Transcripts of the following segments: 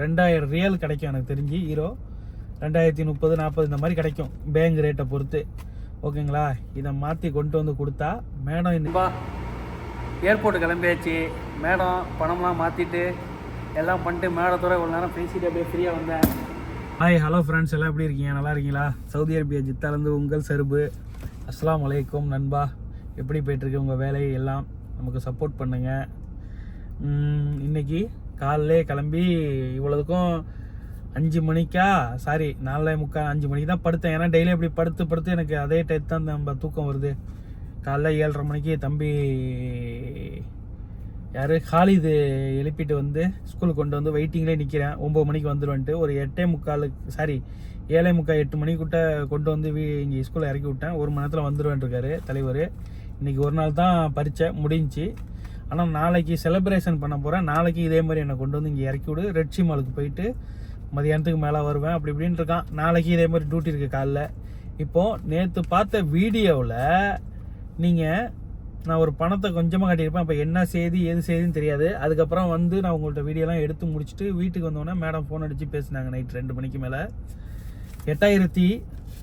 ரெண்டாயிரம் ரியல் கிடைக்கும் எனக்கு தெரிஞ்சு ஹீரோ. ரெண்டாயிரத்தி முப்பது நாற்பது இந்த மாதிரி கிடைக்கும் பேங்க் ரேட்டை பொறுத்து. ஓகேங்களா? இதை மாற்றி கொண்டு வந்து கொடுத்தா மேடம் இந்த ஏர்போர்ட்டு கிளம்பியாச்சு. மேடம் பணம்லாம் மாற்றிட்டு எல்லாம் பண்ணிட்டு மேடத்தோட இவ்வளோ நேரம் பேசிட்டு அப்படியே ஃப்ரீயாக வந்தேன். ஹாய் ஹலோ ஃப்ரெண்ட்ஸ் எல்லாம் எப்படி இருக்கீங்க? நல்லா இருக்கீங்களா? சவுதி அரேபியா ஜித்தாலேருந்து உங்கள் சருபு அஸ்ஸலாமு அலைக்கும் நண்பா. எப்படி போயிட்டுருக்கு உங்கள் வேலை எல்லாம்? நமக்கு சப்போர்ட் பண்ணுங்கள் உம், இன்னைக்கு காலையிலே கிளம்பி இவ்வளோதுக்கும் அஞ்சு மணிக்கா? சாரி நாலே முக்கால் அஞ்சு மணிக்கு தான் படுத்தேன். ஏன்னா டெய்லி அப்படி படுத்து படுத்து எனக்கு அதே டைப் தான் நம்ம தூக்கம் வருது. காலைல ஏழரை மணிக்கு தம்பி யார்? ஹாலிது எழுப்பிட்டு வந்து ஸ்கூலுக்கு கொண்டு வந்து வெயிட்டிங்லேயே நிற்கிறேன் ஒம்பது மணிக்கு வந்துடுவேன்ட்டு ஒரு எட்டே முக்காலுக்கு சாரி ஏழே முக்கால் எட்டு மணிக்கிட்ட கொண்டு வந்து வீ இங்கே ஸ்கூலில் இறக்கி விட்டேன். ஒரு மணி நேரத்தில் வந்துடுவேன் இருக்காரு தலைவர். இன்றைக்கி ஒரு நாள் தான் பரீட்சை முடிஞ்சு ஆனால் நாளைக்கு செலிப்ரேஷன் பண்ண போகிறேன் நாளைக்கு இதே மாதிரி என்னை கொண்டு வந்து இங்கே இறக்கி விடு. ரெட்சி மாலுக்கு போயிட்டு மதியானத்துக்கு மேலே வருவேன். அப்படி இப்படின்னு இருக்கான். நாளைக்கு இதே மாதிரி டியூட்டி இருக்குது காலைல. இப்போது நேற்று பார்த்த வீடியோவில் நீங்கள் நான் ஒரு பணத்தை கொஞ்சமாக கட்டியிருப்பேன். அப்போ என்ன செய்தி எது செய்தின்னு தெரியாது. அதுக்கப்புறம் வந்து நான் உங்கள்கிட்ட வீடியோலாம் எடுத்து முடிச்சுட்டு வீட்டுக்கு வந்தோடனே மேடம் ஃபோன் அடித்து பேசினாங்க நைட் ரெண்டு மணிக்கு மேலே. எட்டாயிரத்தி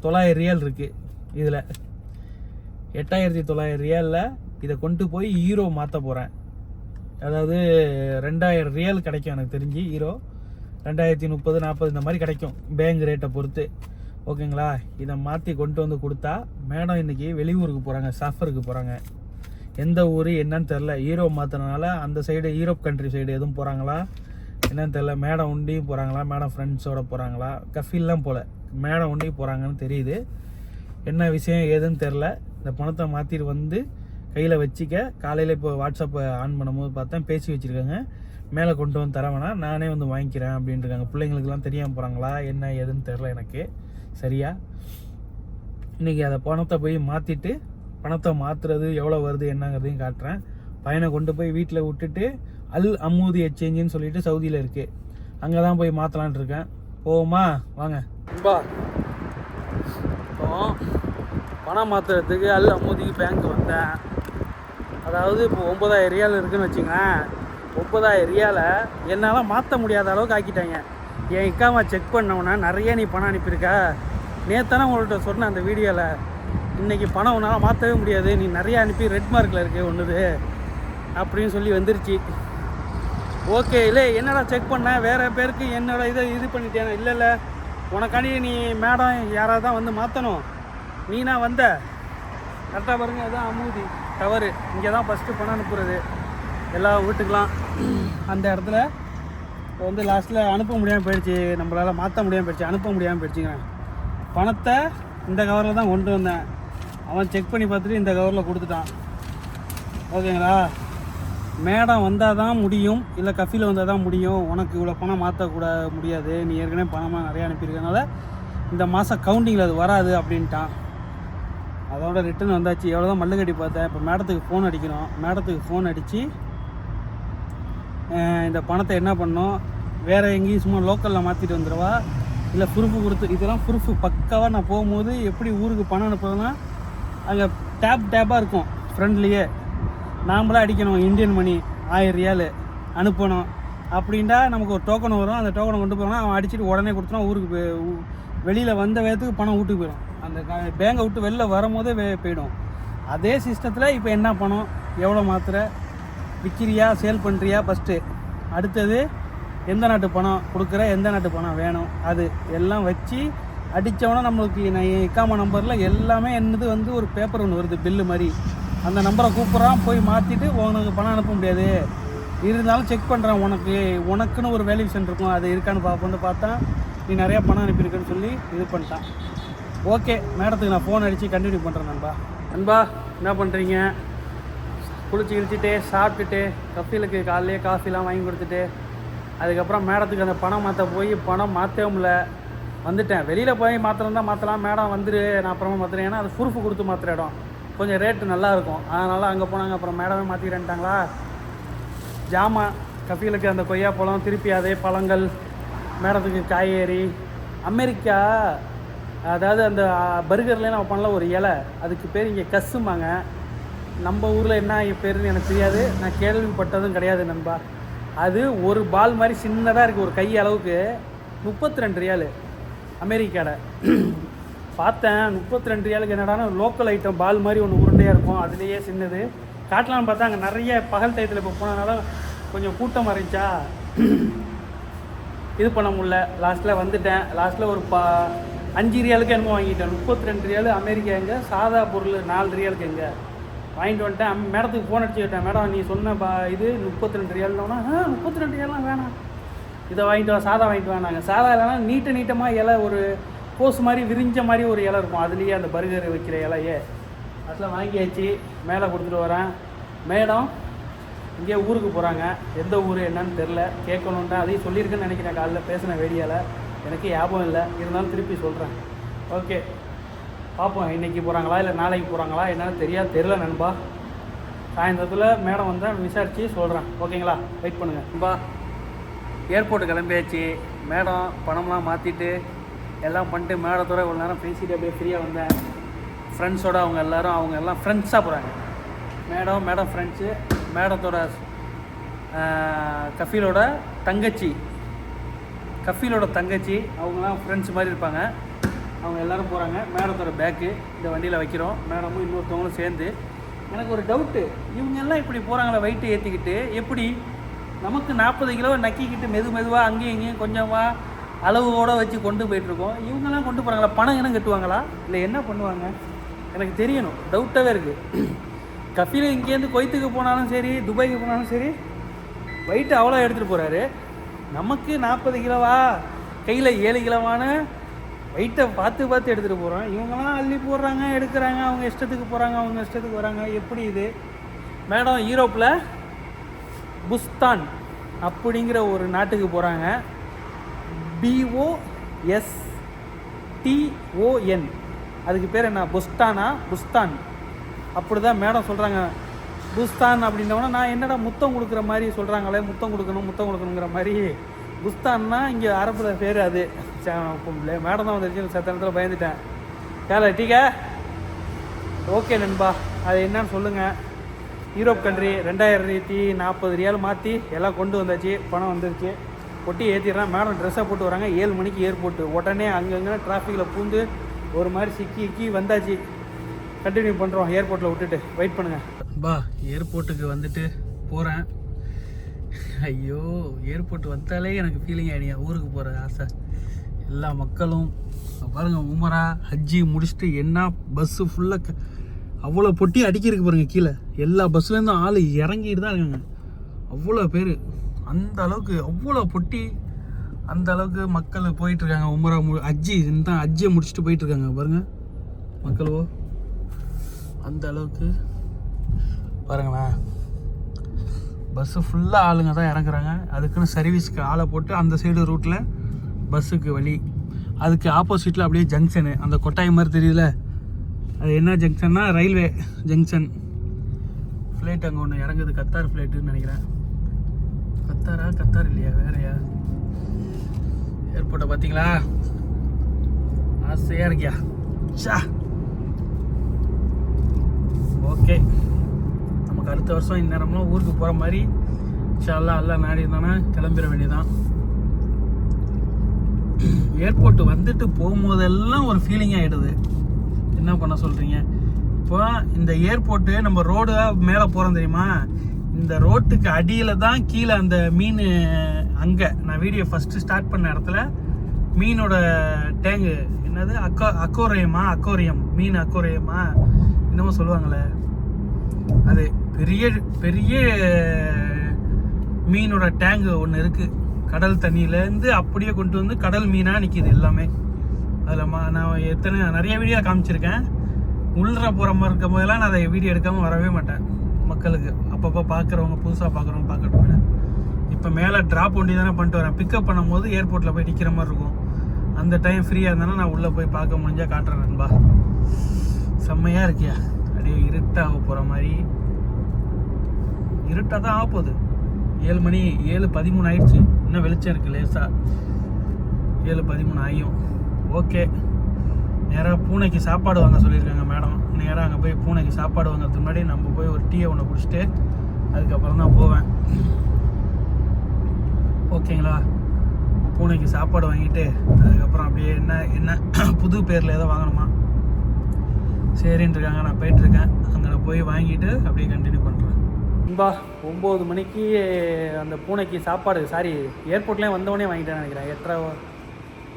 தொள்ளாயிரம் ரியல் இருக்குது இதில். எட்டாயிரத்தி தொள்ளாயிரம் ரியலில் இதை கொண்டு போய் ஹீரோ மாற்ற போகிறேன் அதாவது ரெண்டாயிரம் ரியல் கிடைக்கும் எனக்கு தெரிஞ்சு ஹீரோ ரெண்டாயிரத்தி முப்பது நாற்பது இந்த மாதிரி கிடைக்கும் பேங்க் ரேட்டை பொறுத்து. ஓகேங்களா? இதை மாற்றி கொண்டு வந்து கொடுத்தா மேடம் இன்னைக்கு வெளியூருக்கு போகிறாங்க சஃபருக்கு போகிறாங்க எந்த ஊர் என்னன்னு தெரில ஹீரோ மாற்றினால அந்த சைடு ஈரோப் கண்ட்ரி சைடு எதுவும் போகிறாங்களா என்னன்னு தெரில மேடம் உண்டியும் போகிறாங்களா மேடம் ஃப்ரெண்ட்ஸோடு போகிறாங்களா கஃபீல்லாம் போல. மேடம் உண்டி போகிறாங்கன்னு தெரியுது. என்ன விஷயம் ஏதுன்னு தெரில இந்த பணத்தை மாற்றிட்டு வந்து கையில் வச்சிக்க காலையில் இப்போ வாட்ஸ்அப்பை ஆன் பண்ணும்போது பார்த்தேன் பேசி வச்சுருக்காங்க. மேலே கொண்டு வந்து தர வேணாம் நானே வந்து வாங்கிக்கிறேன் அப்படின்ட்டு இருக்காங்க பிள்ளைங்களுக்குலாம் தெரியாமல் போகிறாங்களா என்ன ஏதுன்னு தெரில எனக்கு. சரியா? இன்றைக்கி அதை பணத்தை போய் மாற்றிட்டு பணத்தை மாற்றுறது எவ்வளோ வருது என்னங்கிறதையும் காட்டுறேன். பையனை கொண்டு போய் வீட்டில் விட்டுட்டு அல் அம்மூதி எக்ஸ்சேஞ்சுன்னு சொல்லிட்டு சவுதியில் இருக்குது அங்கே தான் போய் மாற்றலான்ட்டு இருக்கேன். போவோமா? வாங்க. பா பணம் மாற்றுறதுக்கு அல் அம்மூதிக்கு பேங்க் வந்தேன். அதாவது இப்போ ஒம்பதாயிரம் ரியால் இருக்குன்னு வச்சுங்களேன் ஒம்பதாயிரம் ரியாலை என்னால் மாற்ற முடியாத அளவுக்கு ஆக்கிட்டாங்க. என் இக்காமா செக் பண்ணவுன்னா நிறைய நீ பணம் அனுப்பியிருக்க. நேத்தானே உங்கள்கிட்ட சொன்ன அந்த வீடியோவில் இன்றைக்கி பணம் உன்னால் மாற்றவே முடியாது. நீ நிறைய அனுப்பி ரெட் மார்க்கில் இருக்கு ஒன்றுது அப்படின்னு சொல்லி வந்துருச்சு. ஓகே இல்லை என்னடா செக் பண்ண? வேறு பேருக்கு என்னோடய இதை இது பண்ணிட்டேன் இல்லை இல்லை. உனக்காண்டி நீ மேடம் யாராவது தான் வந்து மாற்றணும் நீனா வந்த. கரெக்டாக பாருங்கள் அதுதான் அமுதி. டவரு. இங்கே தான் ஃபஸ்ட்டு பணம் அனுப்புறது. எல்லா வீட்டுக்கெலாம் அந்த இடத்துல இப்போ வந்து லாஸ்ட்டில் அனுப்ப முடியாமல் போயிடுச்சு. நம்மளால் மாற்ற முடியாமல் போயிடுச்சு. அனுப்ப முடியாமல் போயிடுச்சுங்க பணத்தை இந்த கவரில் தான் கொண்டு வந்தேன். அவன் செக் பண்ணி பார்த்துட்டு இந்த கவரில் கொடுத்துட்டான். ஓகேங்களா? மேடம் வந்தால் தான் முடியும். இல்லை கஃபியில் வந்தால் தான் முடியும். உனக்கு இவ்வளோ பணம் மாற்றக்கூட முடியாது. நீ ஏற்கனவே பணமாக நிறையா அனுப்பியிருக்கனால இந்த மாதம் கவுண்டிங்கில் அது வராது அப்படின்ட்டான். அதோட ரிட்டர்ன் வந்தாச்சு. எவ்வளோ தான் மல்லுக்கட்டி பார்த்தேன். இப்போ மேடத்துக்கு ஃபோன் அடிக்கணும் மேடத்துக்கு ஃபோன் அடித்து இந்த பணத்தை என்ன பண்ணோம்? வேறு எங்கேயும் சும்மா லோக்கலில் மாற்றிட்டு வந்துடுவா? இல்லை ப்ரூஃபு கொடுத்து இதெல்லாம் ப்ரூஃபு பக்காவாக நான் போகும்போது எப்படி ஊருக்கு பணம் அனுப்புறதுன்னா அங்கே டேப் டேப்பாக இருக்கும். ஃப்ரெண்ட்லேயே நாம்ளாக அடிக்கணும். இந்தியன் மணி ஆயிரம் ரியால் அனுப்பணும். அப்படின்டா நமக்கு ஒரு டோக்கன் வரும். அந்த டோக்கனை கொண்டு போனால் அவன் அடிச்சுட்டு உடனே கொடுத்துனா ஊருக்கு வெளியில் வந்த வேகத்துக்கு பணம் வீட்டுக்கு போயிடும். அந்த பேங்கை விட்டு வெளில வரும்போதே வே போயிடும். அதே சிஸ்டத்தில் இப்போ என்ன பணம் எவ்வளோ மாத்திரை? விற்கிறியா சேல் பண்ணுறியா ஃபஸ்ட்டு அடுத்தது எந்த நாட்டு பணம் கொடுக்குற எந்த நாட்டு பணம் வேணும்? அது எல்லாம் வச்சு அடித்தவொடனே நம்மளுக்கு நான் இக்காம நம்பரில் எல்லாமே என்னது வந்து ஒரு பேப்பர் ஒன்று வருது பில்லு மாதிரி. அந்த நம்பரை கூப்பிட்றான் போய் மாற்றிட்டு உனக்கு பணம் அனுப்ப முடியாது. இருந்தாலும் செக் பண்ணுறேன் உனக்கு உனக்குன்னு ஒரு வேல்யூஷன் இருக்கும். அது இருக்கான்னு பார்ப்போன்னு பார்த்தா நீ நிறையா பணம் அனுப்பியிருக்கேன்னு சொல்லி இது பண்ணிட்டான். ஓகே மேடத்துக்கு நான் ஃபோன் அடித்து கண்டினியூ பண்ணுறேன் நண்பா. நண்பா என்ன பண்ணுறீங்க குளிச்சு கிழிச்சிட்டு சாப்பிட்டுட்டு கஃபீலுக்கு காலையிலே காஃபிலாம் வாங்கி கொடுத்துட்டு அதுக்கப்புறம் மேடத்துக்கு அந்த பணம் மாற்ற போய் பணம் மாற்றவே முடில வந்துட்டேன். வெளியில் போய் மாத்திரம் தான் மாற்றலாம் மேடம் வந்துரு நான் அப்புறமா மாற்றுறேன் ஏன்னா அது ப்ரூஃப் கொடுத்து மாற்றுற இடம். கொஞ்சம் ரேட்டு நல்லாயிருக்கும் அதனால் அங்கே போனாங்க அப்புறம் மேடமே மாற்றிக்கிறேன்ட்டாங்களா ஜாமான் கஃபீலுக்கு அந்த கொய்யா பழம் திருப்பி அதே பழங்கள் மேடத்துக்கு காய்கறி. அமெரிக்கா? அதாவது அந்த பர்கர்லேயே நம்ம பண்ணல ஒரு இலை. அதுக்கு பேர் இங்கே கஸ்ஸுமாங்க நம்ம ஊரில் என்ன பேருன்னு எனக்கு தெரியாது. நான் கேள்விப்பட்டதும் கிடையாது நண்பா. அது ஒரு பால் மாதிரி சின்னதாக இருக்குது ஒரு கை அளவுக்கு. முப்பத்தி ரெண்டு ரியாலு. அமெரிக்காட பார்த்தேன் முப்பத்தி ரெண்டு ரியாலுக்கு என்னடானா லோக்கல் ஐட்டம் பால் மாதிரி ஒன்று உருண்டையாக இருக்கும். அதுலேயே சின்னது. காட்டலாம்னு பார்த்தா அங்கே நிறைய பகல் டயத்தில் இப்போ போனதுனால கொஞ்சம் கூட்டம் இருந்துச்சா இது பண்ண முடில லாஸ்ட்டில் வந்துட்டேன். லாஸ்ட்டில் ஒரு பா அஞ்சு ரியாலுக்கு என்னமோ வாங்கிட்டேன். முப்பத்தி ரெண்டு ரியாலு அமெரிக்கா எங்கே? சாதா பொருள் நாலு ரியாலுக்கு எங்கே? வாங்கிட்டு வந்துட்டேன். மேடத்துக்கு ஃபோன் அடிச்சு விட்டேன் மேடம் நீ சொன்ன பா இது முப்பத்தி ரெண்டு ரியால்னா ஆ முப்பத்தி ரெண்டு ரியாலாம் வேணாம். இதை வாங்கிட்டு வா சாதா வாங்கிட்டு வேணாங்க சாதா இல்லைனா நீட்ட நீட்டமாக இலை ஒரு கோஸ் மாதிரி விரிஞ்ச மாதிரி ஒரு இலை இருக்கும். அதுலேயே அந்த பர்கர் வைக்கிற இலையே. அதெல்லாம் வாங்கியாச்சு. மேலே கொடுத்துட்டு வரேன். மேடம் இங்கே ஊருக்கு போகிறாங்க எந்த ஊர் என்னன்னு தெரில கேட்கணுன்ட்டு அதையும் சொல்லியிருக்கேன்னு நினைக்கிறேன். காலைல பேசின வேடியால் எனக்கு ஞாபகம் இல்லை. இருந்தாலும் திருப்பி சொல்கிறேன் ஓகே பார்ப்போம் இன்றைக்கி போகிறாங்களா இல்லை நாளைக்கு போகிறாங்களா என்னென்னு தெரியாது தெரில நண்பா. சாயந்தரத்தில் மேடம் வந்தால் விசாரித்து சொல்கிறேன் ஓகேங்களா வெயிட் பண்ணுங்கள் நண்பா ஏர்போர்ட்டு கிளம்பியாச்சு. மேடம் பணம்லாம் மாற்றிட்டு எல்லாம் பண்ணிட்டு மேடத்தோட இவ்வளோ நேரம் பேசிட்டு அப்படியே ஃப்ரீயாக வந்தேன். ஃப்ரெண்ட்ஸோட அவங்க எல்லோரும் அவங்க எல்லாம் ஃப்ரெண்ட்ஸாக போகிறாங்க மேடம் மேடம் ஃப்ரெண்ட்ஸு மேடத்தோட கஃபீலோட தங்கச்சி. கஃபீலோட தங்கச்சி அவங்களாம் ஃப்ரெண்ட்ஸ் மாதிரி இருப்பாங்க. அவங்க எல்லோரும் போகிறாங்க மேடத்தோட பேக்கு இந்த வண்டியில் வைக்கிறோம். மேடமும் இன்னொருத்தவங்களும் சேர்ந்து. எனக்கு ஒரு டவுட்டு இவங்க எல்லாம் இப்படி போகிறாங்களே வெயிட்டு ஏற்றிக்கிட்டு எப்படி? நமக்கு நாற்பது கிலோ நக்கிக்கிட்டு மெது மெதுவாக அங்கேயும் இங்கேயும் கொஞ்சமாக அளவோட வச்சு கொண்டு போயிட்டுருக்கோம். இவங்கெல்லாம் கொண்டு போகிறாங்களா பணம் என்ன கட்டுவாங்களா? இல்லை என்ன பண்ணுவாங்க? எனக்கு தெரியணும். டவுட்டாகவே இருக்குது கஃபீல் இங்கேருந்து கொய்த்துக்கு போனாலும் சரி துபாய்க்கு போனாலும் சரி வெயிட்டு அவ்வளோ எடுத்துகிட்டு போகிறாரு நமக்கு நாற்பது கிலோவா? கையில் ஏழு கிலோவான வெயிட்டை பார்த்து பார்த்து எடுத்துகிட்டு போகிறோம் இவங்கெல்லாம் அள்ளி போடுறாங்க எடுக்கிறாங்க அவங்க இஷ்டத்துக்கு போகிறாங்க அவங்க இஷ்டத்துக்கு வராங்க. எப்படி இது? மேடம் யூரோப்பில் புஸ்தான் அப்படிங்கிற ஒரு நாட்டுக்கு போகிறாங்க பிஓஎஸ் டிஓஎன் அதுக்கு பேர் என்ன? புஸ்தானா? புஸ்தான். அப்படி தான் மேடம் சொல்கிறாங்க புஸ்தான் அப்படின்னோன்னா நான் என்னடா முத்தம் கொடுக்குற மாதிரி சொல்கிறாங்களே முத்தம் கொடுக்கணும் முத்தம் கொடுக்கணுங்கிற மாதிரி. புஸ்தான்னா இங்கே அரபில் பேர் அது. மேடம் தான் வந்துருச்சு சத்த நேரத்தில் பயந்துட்டேன். ஏல டீக்கா ஓகே நண்பா அது என்னன்னு சொல்லுங்கள் யூரோப் கண்ட்ரி ரெண்டாயிரத்தி நாற்பது ரியால் மாற்றி எல்லாம் கொண்டு வந்தாச்சு. பணம் வந்துருச்சு. கொட்டி ஏற்றிடுறேன் மேடம் ட்ரெஸ்ஸை போட்டு வராங்க. ஏழு மணிக்கு ஏர்போர்ட்டு உடனே அங்கங்கே டிராஃபிக்கில் பூந்து ஒரு மாதிரி சிக்கி இக்கி வந்தாச்சு. கண்டினியூ பண்ணுறோம் ஏர்போர்ட்டில் விட்டுட்டு. வெயிட் பண்ணுங்கள் பா ஏர்போர்ட்டுக்கு வந்துட்டு போகிறேன் ஐயோ ஏர்போர்ட் வந்தாலே எனக்கு ஃபீலிங் ஆகிடுங்க ஊருக்கு போகிற ஆசை. எல்லா மக்களும் பாருங்கள் உமரா ஹஜ்ஜி முடிச்சுட்டு என்ன பஸ்ஸு ஃபுல்லாக அவ்வளோ பொட்டி அடிக்கிருக்கு பாருங்கள் கீழே. எல்லா பஸ்ஸுலேருந்தும் ஆள் இறங்கிட்டு தான் இருக்காங்க. அவ்வளோ பேர். அந்த அளவுக்கு அவ்வளோ பொட்டி அந்த அளவுக்கு மக்கள் போயிட்டுருக்காங்க உமரா மு அஜ்ஜி இந்த அஜ்ஜியை முடிச்சுட்டு போயிட்டுருக்காங்க பாருங்கள் மக்களோ அந்த அளவுக்கு பாருங்களேன். பஸ்ஸு ஃபுல்லாக ஆளுங்க தான் இறங்குறாங்க. அதுக்குன்னு சர்வீஸ்க்கு ஆளை போட்டு அந்த சைடு ரூட்டில் பஸ்ஸுக்கு வழி. அதுக்கு ஆப்போசிட்டில் அப்படியே ஜங்ஷனு அந்த கொட்டாய் மாதிரி தெரியுதுல? அது என்ன ஜங்ஷன்னா ரயில்வே ஜங்ஷன் ஃப்ளைட் அங்கே ஒன்று இறங்குது. கத்தார் ஃப்ளைட்டுன்னு நினைக்கிறேன். கத்தாரா? கத்தார் இல்லையா? வேறயா? ஏர்போர்ட்டை பார்த்தீங்களா? ஆசையாக இருக்கியா? ஷா ஓகே நமக்கு அடுத்த வருஷம் இந்நேரம்லாம் ஊருக்கு போகிற மாதிரி இன்ஷால்லா எல்லாம் நாடி இருந்தானா கிளம்பிட வேண்டியதான் ஏர்போர்ட் வந்துட்டு போகும்போதெல்லாம் ஒரு ஃபீலிங் ஆகிடுது என்ன பண்ண சொல்கிறீங்க இப்போ இந்த ஏர்போர்ட்டு நம்ம ரோடு மேலே போகிறோம் தெரியுமா? இந்த ரோட்டுக்கு அடியில் தான் கீழே அந்த மீன் அங்கே. நான் வீடியோ ஃபஸ்ட்டு ஸ்டார்ட் பண்ண இடத்துல மீனோட டேங்கு என்னது? அக்கோ அக்கோரியமா? அக்கோரியம். மீன் அக்கோரியமா? என்னமோ சொல்லுவாங்களே. அது பெரிய பெரிய மீனோட டேங்கு ஒன்று இருக்குது கடல் தண்ணியிலேருந்து அப்படியே கொண்டு வந்து கடல் மீனாக நிற்கிது எல்லாமே. அதில் மா நான் எத்தனை நிறைய வீடியோ காமிச்சிருக்கேன். உள்ளர போகிற மாதிரி இருக்கும் போதெல்லாம் நான் அதை வீடியோ எடுக்காமல் வரவே மாட்டேன். மக்களுக்கு. அப்பப்போ பார்க்குறவங்க புதுசாக பார்க்குறவங்க பார்க்கட்டும் இப்போ மேலே ட்ராப் ஒண்டி தானே பண்ணிட்டு வரேன். பிக்கப் பண்ணும்போது ஏர்போர்ட்டில் போய் நிற்கிற மாதிரி இருக்கும். அந்த டைம் ஃப்ரீயாக இருந்தானே நான் உள்ளே போய் பார்க்க முடிஞ்சால் காட்டுறேன் நண்பா. செம்மையாக இருக்கியா? அப்படியே இருட்டாக போகிற மாதிரி. இருட்டாக தான் ஆக போகுது. ஏழு மணி ஏழு பதிமூணு ஆயிடுச்சு. இன்னும் வெளிச்சம் இருக்குது லேசாக ஏழு பதிமூணு ஆகியும் ஓகே. நேராக பூனைக்கு சாப்பாடு வாங்க சொல்லியிருக்காங்க மேடம். நேராக அங்கே போய் பூனைக்கு சாப்பாடு வாங்குறதுக்கு முன்னாடி நம்ம போய் ஒரு டீயை ஒன்று குடிச்சிட்டு அதுக்கப்புறம் தான் போவேன். ஓகேங்களா? பூனைக்கு சாப்பாடு வாங்கிட்டு அதுக்கப்புறம் அப்படியே என்ன என்ன புது பேரில் ஏதோ வாங்கணுமா? சரின்னு இருக்காங்க நான் போயிட்டுருக்கேன். அங்கே நான் போய் வாங்கிட்டு அப்படியே கண்டினியூ பண்ணுறேன் இன்பா ஒம்பது மணிக்கு அந்த பூனைக்கு சாப்பாடு சாரி ஏர்போர்ட்லேயே வந்தவொடனே வாங்கிட்டேன் நினைக்கிறேன். எட்டரை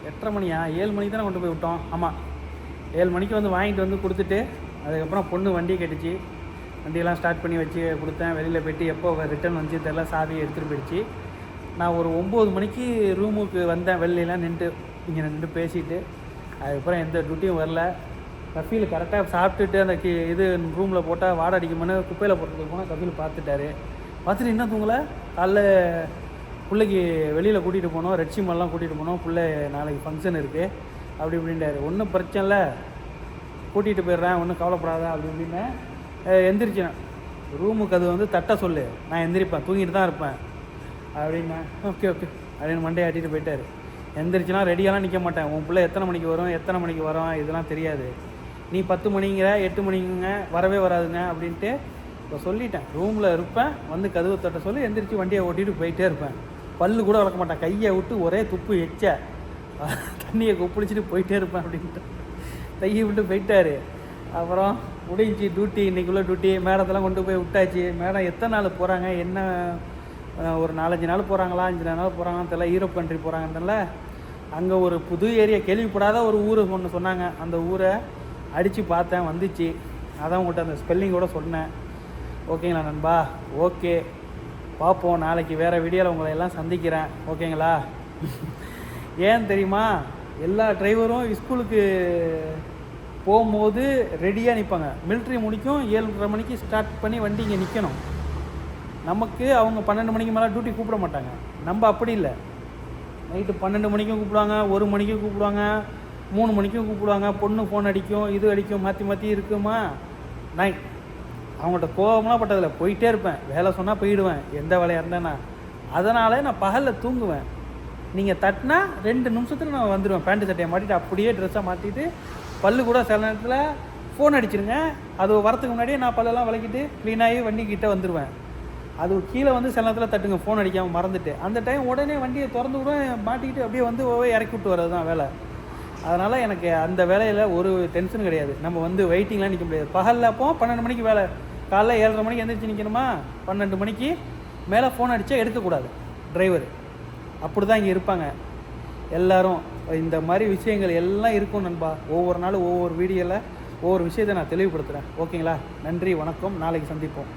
எட்டரை மணியா? ஏழு மணிக்கு தானே கொண்டு போய் விட்டோம். ஆமாம் ஏழு மணிக்கு வந்து வாங்கிட்டு வந்து கொடுத்துட்டு அதுக்கப்புறம் பொண்ணு வண்டி கட்டுச்சு. வண்டியெல்லாம் ஸ்டார்ட் பண்ணி வச்சு கொடுத்தேன். வெளியில் போயிட்டு எப்போ ரிட்டர்ன் வந்துச்சு தெரில சாவி எடுத்துகிட்டு போயிடுச்சு. நான் ஒரு ஒம்பது மணிக்கு ரூமுக்கு வந்தேன். வெளிலலாம் நின்று இங்கே நின்று பேசிட்டு அதுக்கப்புறம் எந்த டியூட்டியும் வரல. கஃபீல் கரெக்டாக சாப்பிட்டுட்டு அந்த கி இது ரூமில் போட்டால் வாடை அடிக்குமான்னு குப்பையில் போட்டுட்டு போனால் கஃபீல் பார்த்துட்டாரு. பார்த்துட்டு என்ன தூங்கலை. காலைல பிள்ளைக்கு வெளியில் கூட்டிகிட்டு போனோம். ரெட் சிம்மெல்லாம் கூட்டிகிட்டு போனோம். பிள்ளை நாளைக்கு ஃபங்க்ஷன் இருக்குது அப்படி இப்படின்றாரு. ஒன்றும் பிரச்சனை இல்லை. கூட்டிகிட்டு போயிடுறேன். ஒன்றும் கவலைப்படாத. அப்படி இப்படின்னு எந்திரிச்சேன் ரூமுக்கு அது வந்து தட்ட சொல்லு. நான் எந்திரிப்பேன். தூங்கிட்டு தான் இருப்பேன். அப்படின்னா ஓகே ஓகே. அப்படின்னு மண்டே ஆட்டிட்டு போயிட்டார். எந்திரிச்சுனா ரெடியெல்லாம் நிற்க மாட்டேன். உன் பிள்ளை எத்தனை மணிக்கு வரும்? எத்தனை மணிக்கு வரும்? இதெல்லாம் தெரியாது. நீ பத்து மணிங்கிற எட்டு மணிங்க வரவே வராதுங்க அப்படின்ட்டு இப்போ சொல்லிட்டேன். ரூமில் இருப்பேன் வந்து கதவு தட்ட சொல்லி எந்திரிச்சு வண்டியை ஓட்டிட்டு போயிட்டே இருப்பேன். பல்லு கூட வளர்க்க மாட்டேன். கையை விட்டு ஒரே துப்பு எச்ச. தண்ணியை குப்பிடிச்சிட்டு போயிட்டே இருப்பேன் அப்படின்ட்டு. தையை விட்டு போயிட்டாரு. அப்புறம் முடிஞ்சு டியூட்டி இன்றைக்குள்ளே டியூட்டி மேடத்தெல்லாம் கொண்டு போய் விட்டாச்சு. மேடம் எத்தனை நாள் போகிறாங்க என்ன ஒரு நாலஞ்சு நாள் போகிறாங்களா அஞ்சு நாள் போகிறாங்கன்னு தெரியல. யூரோப் கண்ட்ரி போகிறாங்கன்னு அங்கே ஒரு புது ஏரியா கேள்விப்படாத ஒரு ஊர் ஒன்று சொன்னாங்க. அந்த ஊரை அடித்து பார்த்தேன் வந்துச்சு. அதான் உங்கள்கிட்ட அந்த ஸ்பெல்லிங்கோட சொன்னேன். ஓகேங்களா நண்பா? ஓகே. பார்ப்போம். நாளைக்கு வேறு வீடியோவில் உங்களை எல்லாம் சந்திக்கிறேன். ஓகேங்களா? ஏன் தெரியுமா? எல்லா டிரைவரும் ஸ்கூலுக்கு போகும்போது ரெடியாக நிற்பாங்க மிலிட்ரி முடிக்கும் ஏழரை மணிக்கு ஸ்டார்ட் பண்ணி வண்டி இங்கே நிற்கணும் நமக்கு அவங்க பன்னெண்டு மணிக்கு மேலே டியூட்டி கூப்பிட மாட்டாங்க. நம்ம அப்படி இல்லை. நைட்டு பன்னெண்டு மணிக்கும் கூப்பிடுவாங்க ஒரு மணிக்கும் கூப்பிடுவாங்க. மூணு மணிக்கும் கூப்பிடுவாங்க பொண்ணு ஃபோன் அடிக்கும் இது அடிக்கும் மாற்றி மாற்றி இருக்குமா? நான் அவங்கள்ட்ட கோபம்லாம் பட்டதில்லை. போயிட்டே இருப்பேன். வேலை சொன்னால் போயிடுவேன். எந்த வேலையாக இருந்தேன்னா. அதனால் நான் பகலில் தூங்குவேன். நீங்கள் தட்டினா ரெண்டு நிமிஷத்தில் நான் வந்துடுவேன் பேண்ட்டு சட்டையை மாட்டிட்டு அப்படியே ட்ரெஸ்ஸை மாற்றிட்டு பல்லு கூட சில நேரத்தில் ஃபோன் அடிச்சிருங்க. அது வரத்துக்கு முன்னாடியே நான் பல்லெல்லாம் விளக்கிட்டு க்ளீனாகி வண்டி கிட்டே வந்துடுவேன் அது கீழே வந்து சில நேரத்தில் தட்டுங்க. ஃபோன் அடிக்காமல் மறந்துட்டு அந்த டைம் உடனே வண்டியை திறந்து விடுவேன் மாட்டிக்கிட்டு அப்படியே வந்து இறக்கி விட்டு வர்றது தான் வேலை. அதனால் எனக்கு அந்த வேலையில் ஒரு டென்ஷன் கிடையாது. நம்ம வந்து வெயிட்டிங்லாம் நிற்க முடியாது. பகலில் அப்போ பன்னெண்டு மணிக்கு வேலை. காலைல ஏழரை மணிக்கு எந்திரிச்சு நிற்கணுமா பன்னெண்டு மணிக்கு மேலே ஃபோன் அடித்தா எடுக்கக்கூடாது. டிரைவர் அப்படி தான் இங்கே இருப்பாங்க. எல்லோரும். இந்த மாதிரி விஷயங்கள் எல்லாம் இருக்கும் நண்பா. ஒவ்வொரு நாளும் ஒவ்வொரு வீடியோவில் ஒவ்வொரு விஷயத்தை நான் தெளிவுபடுத்துகிறேன் ஓகேங்களா? நன்றி வணக்கம். நாளைக்கு சந்திப்போம்.